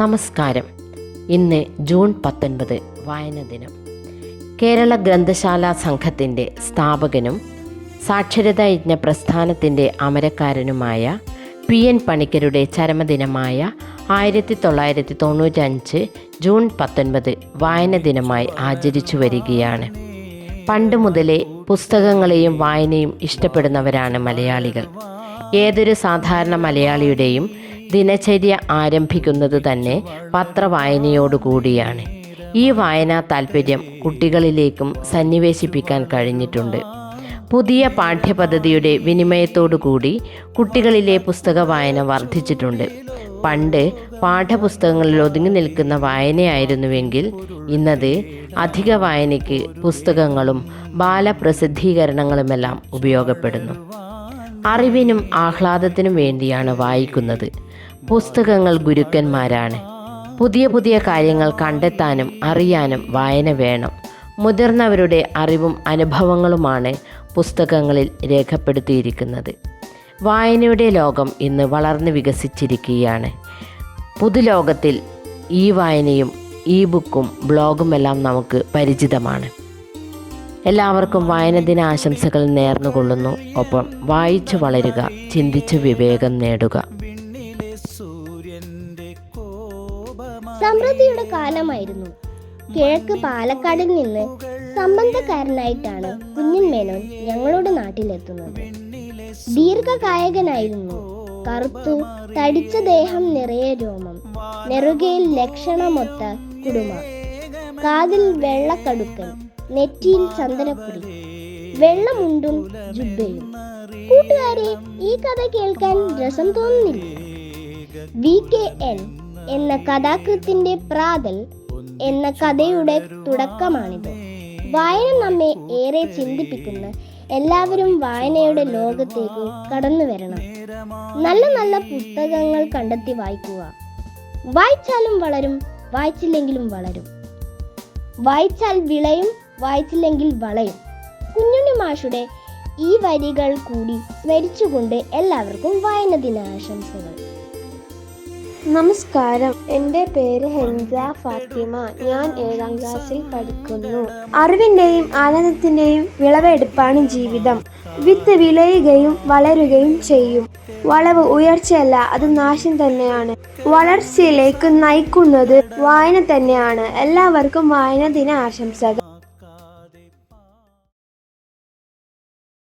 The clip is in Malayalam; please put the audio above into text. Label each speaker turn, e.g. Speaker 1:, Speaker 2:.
Speaker 1: നമസ്കാരം. ഇന്ന് ജൂൺ പത്തൊൻപത് വായന ദിനം കേരള ഗ്രന്ഥശാല സംഘത്തിന്റെ സ്ഥാപകനും സാക്ഷരതാ യജ്ഞ പ്രസ്ഥാനത്തിന്റെ അമരക്കാരനുമായ പി എൻ പണിക്കരുടെ ചരമദിനമായ ആയിരത്തി തൊള്ളായിരത്തി തൊണ്ണൂറ്റഞ്ച് ജൂൺ പത്തൊൻപത് വായന ദിനമായി ആചരിച്ചു വരികയാണ്. പണ്ട് മുതലേ പുസ്തകങ്ങളെയും വായനയും ഇഷ്ടപ്പെടുന്നവരാണ് മലയാളികൾ. ഏതൊരു സാധാരണ മലയാളിയുടെയും ദിനചര്യ ആരംഭിക്കുന്നത് തന്നെ പത്രവായനയോടുകൂടിയാണ് ഈ വായനാ താല്പര്യം കുട്ടികളിലേക്കും സന്നിവേശിപ്പിക്കാൻ കഴിഞ്ഞിട്ടുണ്ട്. പുതിയ പാഠ്യപദ്ധതിയുടെ വിനിമയത്തോടുകൂടി കുട്ടികളിലെ പുസ്തക വായന വർദ്ധിച്ചിട്ടുണ്ട്. പണ്ട് പാഠപുസ്തകങ്ങളിൽ ഒതുങ്ങി നിൽക്കുന്ന വായനയായിരുന്നുവെങ്കിൽ ഇന്നത് അധിക വായനയ്ക്ക് പുസ്തകങ്ങളും ബാലപ്രസിദ്ധീകരണങ്ങളുമെല്ലാം ഉപയോഗപ്പെടുന്നു. അറിവിനും ആഹ്ലാദത്തിനും വേണ്ടിയാണ് വായിക്കുന്നത്. പുസ്തകങ്ങൾ ഗുരുക്കന്മാരാണ്. പുതിയ പുതിയ കാര്യങ്ങൾ കണ്ടെത്താനും അറിയാനും വായന വേണം. മുതിർന്നവരുടെ അറിവും അനുഭവങ്ങളുമാണ് പുസ്തകങ്ങളിൽ രേഖപ്പെടുത്തിയിരിക്കുന്നത്. വായനയുടെ ലോകം ഇന്ന് വളർന്നു വികസിച്ചിരിക്കുകയാണ്. പുതുലോകത്തിൽ ഈ വായനയും ഈ ബുക്കും ബ്ലോഗുമെല്ലാം നമുക്ക് പരിചിതമാണ്. എല്ലാവർക്കും വായന ആശംസകൾ നേർന്നുകൊള്ളുന്നു. ഒപ്പം വായിച്ചു വളരുക ചിന്തിച്ച് വിവേകം നേടുക.
Speaker 2: സമൃദ്ധിയുടെ കാലമായിരുന്നു. കിഴക്ക് പാലക്കാടിൽ നിന്ന് സംബന്ധക്കാരനായിട്ടാണ് കുഞ്ഞൻ മേനോൻ ഞങ്ങളുടെ നാട്ടിലെത്തുന്നത്. ദീർഘകായകനായിരുന്നു. കറുത്തു തടിച്ച ദേഹം നിറയെ രോമം നെറുകയിൽ ലക്ഷണമൊത്ത കുടുമ കാതിൽ വെള്ളക്കടുക്കൻ നെറ്റിയിൽ ചന്ദനക്കുറി വെള്ളമുണ്ടും ജുബയും. കൂട്ടുകാരെ ഈ കഥ കേൾക്കാൻ രസം തോന്നുന്നില്ല? വി കെ എൻ എന്ന കഥാകൃത്തിന്റെ പ്രാതൽ എന്ന കഥയുടെ തുടക്കമാണിത്. വായന നമ്മെ ഏറെ ചിന്തിപ്പിക്കുന്ന എല്ലാവരും വായനയുടെ ലോകത്തേക്ക് കടന്നു വരണം. നല്ല നല്ല പുസ്തകങ്ങൾ കണ്ടെത്തി വായിക്കുക. വായിച്ചാലും വളരും വായിച്ചില്ലെങ്കിലും വളരും. വായിച്ചാൽ വിളയും വായിച്ചില്ലെങ്കിൽ വളയും. കുഞ്ഞുണ്ണി മാഷുടെ ഈ വരികൾ കൂടി സ്മരിച്ചുകൊണ്ട് എല്ലാവർക്കും വായന ദിനാശംസകൾ
Speaker 3: നമസ്കാരം. എന്റെ പേര് ഹെൻസ ഫാത്തിമ. ഞാൻ ഏഴാം ക്ലാസ്സിൽ പഠിക്കുന്നു. അറിവിന്റെയും ആനന്ദത്തിന്റെയും വിളവെടുപ്പാണ് ജീവിതം. വിത്ത് വിളയുകയും വളരുകയും ചെയ്യും. വളവ് ഉയർച്ചയല്ല അത് നാശം തന്നെയാണ്. വളർച്ചയിലേക്ക് നയിക്കുന്നത് വായന തന്നെയാണ്. എല്ലാവർക്കും വായന ദിന ആശംസകൾ.